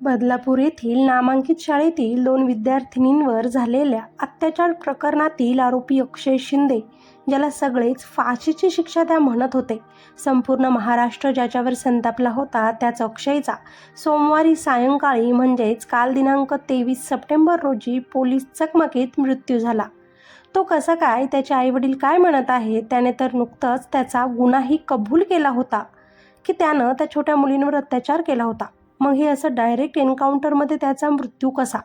बदलापूर येथील नामांकित शाळेतील दोन विद्यार्थिनींवर झालेल्या अत्याचार प्रकरणातील आरोपी अक्षय शिंदे ज्याला सगळेच फाशीची शिक्षा त्या म्हणत होते. संपूर्ण महाराष्ट्र ज्याच्यावर संतापला होता त्याच अक्षयचा सोमवारी सायंकाळी म्हणजेच काल दिनांक तेवीस सप्टेंबर रोजी पोलीस चकमकीत मृत्यू झाला. तो कसा काय त्याचे आईवडील काय म्हणत आहेत त्याने तर नुकतंच त्याचा गुन्हाही कबूल केला होता की त्यानं त्या छोट्या मुलींवर अत्याचार केला होता. मग हे असं डायरेक्ट एन्काउंटरमध्ये त्याचा मृत्यू कसा?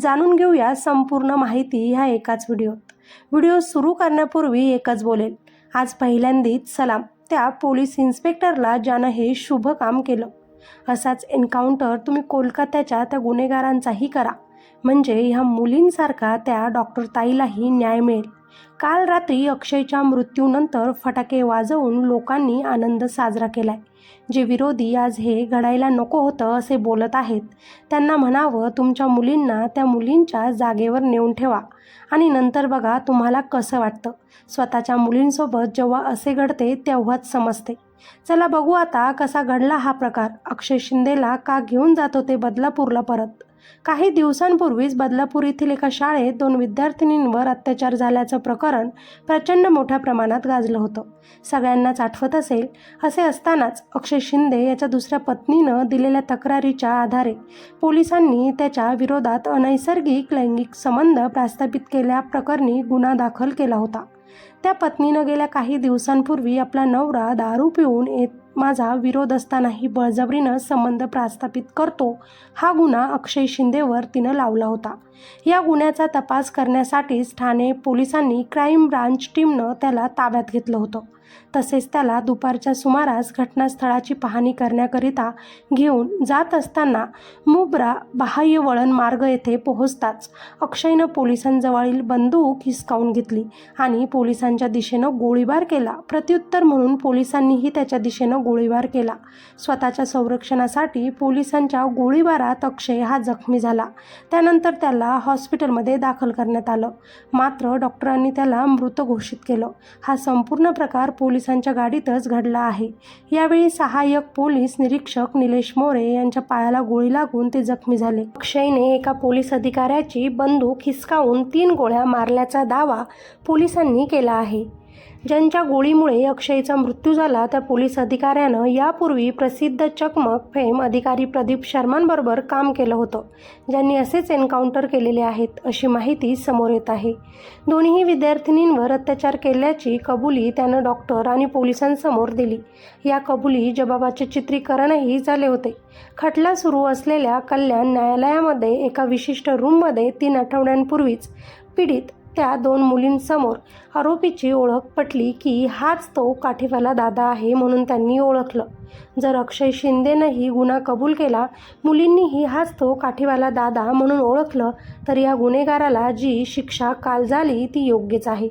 जाणून घेऊया संपूर्ण माहिती ह्या एकाच व्हिडिओत व्हिडिओ सुरू करण्यापूर्वी एकच बोलेल. आज पहिल्यांदीच सलाम. त्या पोलीस इन्स्पेक्टरला ज्यानं हे शुभ काम केलं. असाच एन्काउंटर तुम्ही कोलकात्याच्या त्या गुन्हेगारांचाही करा. म्हणजे ह्या मुलींसारखा त्या डॉक्टर ताईलाही न्याय मिळेल. काल रात्री अक्षयच्या मृत्यूनंतर फटाके वाजवून लोकांनी आनंद साजरा केलाय. जे विरोधी आज हे घडायला नको होतं असे बोलत आहेत त्यांना म्हणावं तुमच्या मुलींना त्या मुलींच्या जागेवर नेऊन ठेवा. आणि नंतर बघा तुम्हाला कसं वाटतं. स्वतःच्या मुलींसोबत जेव्हा असे घडते तेव्हाच समजते. चला बघू आता कसा घडला हा प्रकार. अक्षय शिंदेला का घेऊन जात होते बदलापूरला परत? काही दिवसांपूर्वीच बदलापूर येथील एका शाळेत दोन विद्यार्थिनींवर अत्याचार झाल्याचं प्रकरण प्रचंड मोठ्या प्रमाणात गाजलं होतं. सगळ्यांनाच आठवत असेल असे असतानाच अक्षय शिंदे याच्या दुसऱ्या पत्नीनं दिलेल्या तक्रारीच्या आधारे पोलिसांनी त्याच्या विरोधात अनैसर्गिक लैंगिक संबंध प्रस्थापित केल्याप्रकरणी गुन्हा दाखल केला होता. त्या पत्नीनं गेल्या काही दिवसांपूर्वी आपला नवरा दारू पिऊन येत माझा विरोध असतानाही बळजबरीनं संबंध प्रस्थापित करतो हा गुन्हा अक्षय शिंदेवर तिनं लावला होता. या गुन्ह्याचा तपास करण्यासाठीच ठाणे पोलिसांनी क्राईम ब्रांच टीमनं त्याला ताब्यात घेतलं होतं. तसेच त्याला दुपारच्या सुमारास घटनास्थळाची पाहणी करण्याकरिता घेऊन जात असताना मुब्रा बाह्य वळण मार्ग येथे पोहोचताच अक्षयनं पोलिसांजवळील बंदूक हिसकावून घेतली आणि पोलिसांच्या दिशेनं गोळीबार केला. प्रत्युत्तर म्हणून पोलिसांनीही त्याच्या दिशेनं गोळीबार केला. स्वतःच्या संरक्षणासाठी पोलिसांच्या गोळीबारात अक्षय हा जखमी झाला. त्यानंतर त्याला हॉस्पिटलमध्ये दाखल करण्यात आलं. मात्र डॉक्टरांनी त्याला मृत घोषित केलं. हा संपूर्ण प्रकार पोलिसांच्या गाडीतच घडला आहे. यावेळी सहाय्यक पोलीस निरीक्षक निलेश मोरे यांच्या पायाला गोळी लागून ते जखमी झाले. अक्षयने एका पोलीस अधिकाऱ्याची बंदूक हिसकावून तीन गोळ्या मारल्याचा दावा पोलिसांनी केला आहे. ज्यांच्या गोळीमुळे अक्षयचा मृत्यू झाला त्या पोलीस अधिकाऱ्यानं यापूर्वी प्रसिद्ध चकमक फेम अधिकारी प्रदीप शर्मांबरोबर काम केलं होतं. ज्यांनी असेच एन्काउंटर केलेले आहेत अशी माहिती समोर येत आहे. दोन्ही विद्यार्थिनींवर अत्याचार केल्याची कबुली त्यानं डॉक्टर आणि पोलिसांसमोर दिली. या कबुली जबाबाचे चित्रीकरणही झाले होते. खटला सुरू असलेल्या कल्याण न्यायालयामध्ये एका विशिष्ट रूममध्ये तीन आठवड्यांपूर्वीच पीडित त्या दोन मुलींसमोर आरोपीची ओळख पटली की हाच तो काठीवाला दादा आहे म्हणून त्यांनी ओळखलं. जर अक्षय शिंदेनंही गुन्हा कबूल केला मुलींनीही हाच तो काठीवाला दादा म्हणून ओळखलं तर या गुन्हेगाराला जी शिक्षा काल झाली ती योग्यच आहे.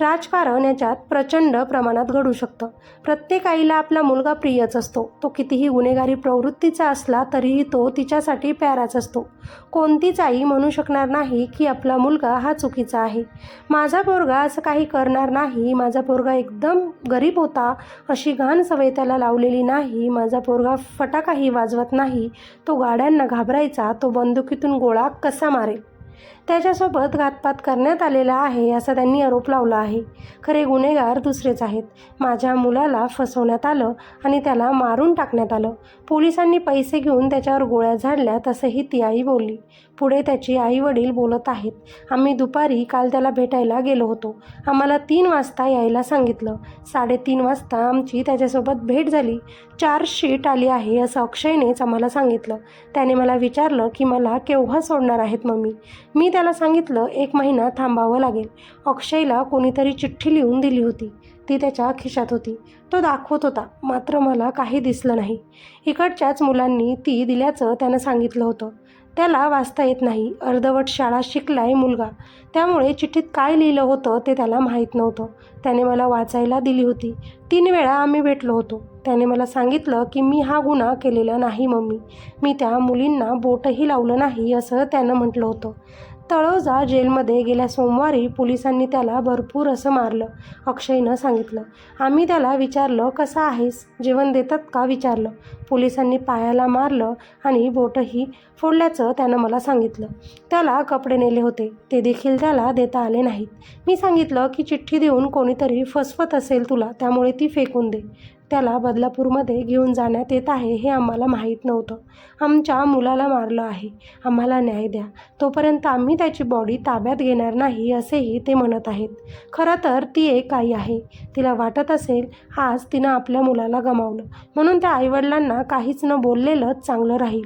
राजकारण याच्यात प्रचंड प्रमाणात घडू शकतं. प्रत्येक आईला आपला मुलगा प्रियच असतो. तो कितीही गुन्हेगारी प्रवृत्तीचा असला तरीही तो तिच्यासाठी प्याराच असतो. कोणतीच आई म्हणू शकणार नाही की आपला मुलगा हा चुकीचा आहे. माझा पोरगा असं काही करणार नाही. माझा पोरगा एकदम गरीब होता. अशी घाण सवय त्याला लावलेली नाही. माझा पोरगा फटाकाही वाजवत नाही. तो गाड्यांना घाबरायचा. तो बंदुकीतून गोळा कसा मारेल? त्याच्यासोबत घातपात करण्यात आलेला आहे असा त्यांनी आरोप लावला आहे. खरे गुन्हेगार दुसरेच आहेत. माझ्या मुलाला फसवण्यात आलं आणि त्याला मारून टाकण्यात आलं. पोलिसांनी पैसे घेऊन त्याच्यावर गोळ्या झाडल्या तसंही ती आई बोलली. पुढे त्याची आई वडील बोलत आहेत. आम्ही दुपारी काल त्याला भेटायला गेलो होतो. आम्हाला तीन वाजता यायला सांगितलं. साडेतीन वाजता आमची त्याच्यासोबत भेट झाली. चार्जशीट आली आहे असं अक्षयनेच आम्हाला सांगितलं. त्याने मला विचारलं की मला केव्हा सोडणार आहेत मम्मी? मी त्याला सांगितलं एक महिना थांबावं लागेल. अक्षयला कोणीतरी चिठ्ठी लिहून दिली होती. ती त्याच्या खिशात होती. तो दाखवत होता मात्र मला काही दिसलं नाही. इकडच्याच मुलांनी ती दिल्याचं त्यानं सांगितलं होतं. त्याला वाचता येत नाही. अर्धवट शाळा शिकलाय मुलगा. त्यामुळे चिठ्ठीत काय लिहिलं होतं ते त्याला माहीत नव्हतं. त्याने मला वाचायला दिली होती. तीन वेळा आम्ही भेटलो होतो. त्याने मला सांगितलं की मी हा गुन्हा केलेला नाही मम्मी. मी त्या मुलींना बोटही लावलं नाही असं त्यानं म्हटलं होतं. तळोजा जेलमध्ये गेल्या सोमवारी पोलिसांनी त्याला भरपूर असं मारलं अक्षयनं सांगितलं. आम्ही त्याला विचारलं कसा आहेस? जेवण देतात का? विचारलं. पोलिसांनी पायाला मारलं आणि बोटही फोडल्याचं त्यानं मला सांगितलं. त्याला कपडे नेले होते. ते देखील त्याला देता आले नाहीत. मी सांगितलं की चिठ्ठी देऊन कोणीतरी फसवत असेल तुला त्यामुळे ती फेकून दे. त्याला बदलापूरमध्ये घेऊन जाण्यात येत आहे हे आम्हाला माहीत नव्हतं. आमच्या मुलाला मारलं आहे. आम्हाला न्याय द्या. तोपर्यंत आम्ही त्याची बॉडी ताब्यात घेणार नाही असेही ते म्हणत आहेत. खरं तर ती एक आई आहे. तिला वाटत असेल आज तिनं आपल्या मुलाला गमावलं. म्हणून त्या आईवडिलांना काहीच न बोललेलंच चांगलं राहील.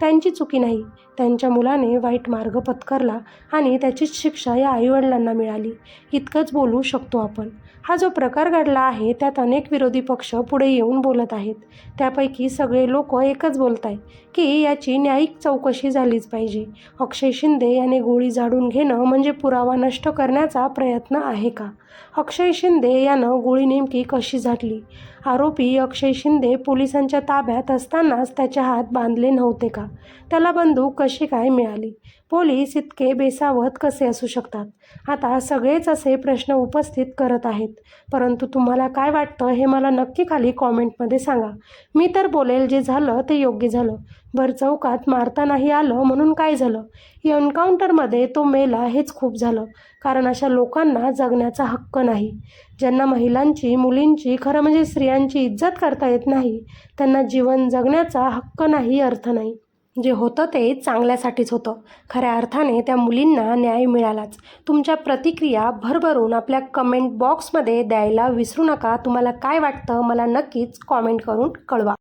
त्यांची चुकी नाही. त्यांच्या मुलाने वाईट मार्ग पत्करला आणि त्याचीच शिक्षा या आईवडिलांना मिळाली. इतकंच बोलू शकतो आपण. हा जो प्रकार घडला आहे त्यात अनेक विरोधी पक्ष पुढे येऊन बोलत आहेत. त्यापैकी सगळे लोक एकच बोलत आहे की याची न्यायिक चौकशी झालीच पाहिजे. अक्षय शिंदे याने गोळी झाडून घेणं म्हणजे पुरावा नष्ट करण्याचा प्रयत्न आहे का? अक्षय शिंदे यानं गोळी नेमकी कशी झाडली? आरोपी अक्षय शिंदे पोलिसांच्या ताब्यात असतानाच त्याचे हात बांधले नव्हते का? त्याला बंदूक कशी काय मिळाली? पोलीस इतके बेसावत कसे असू शकतात? आता सगळेच असे प्रश्न उपस्थित करत आहेत. परंतु तुम्हाला काय वाटतं हे मला नक्की खाली कॉमेंटमध्ये सांगा. मी तर बोलेल जे झालं ते योग्य झालं. भर चौकात मारता नाही आलं म्हणून काय झालं? एन्काउंटरमध्ये तो मेला हेच खूप झालं. कारण अशा लोकांना जगण्याचा हक्क नाही. ज्यांना महिलांची मुलींची खरं म्हणजे स्त्रियांची इज्जत करता येत नाही त्यांना जीवन जगण्याचा हक्क नाही अर्थ नाही. जे होतं ते चांगल्यासाठीच होतं. खऱ्या अर्थाने त्या मुलींना न्याय मिळालाच. तुमच्या प्रतिक्रिया भरभरून आपल्या कमेंट बॉक्समध्ये द्यायला विसरू नका. तुम्हाला काय वाटतं? मला नक्कीच कॉमेंट करून कळवा.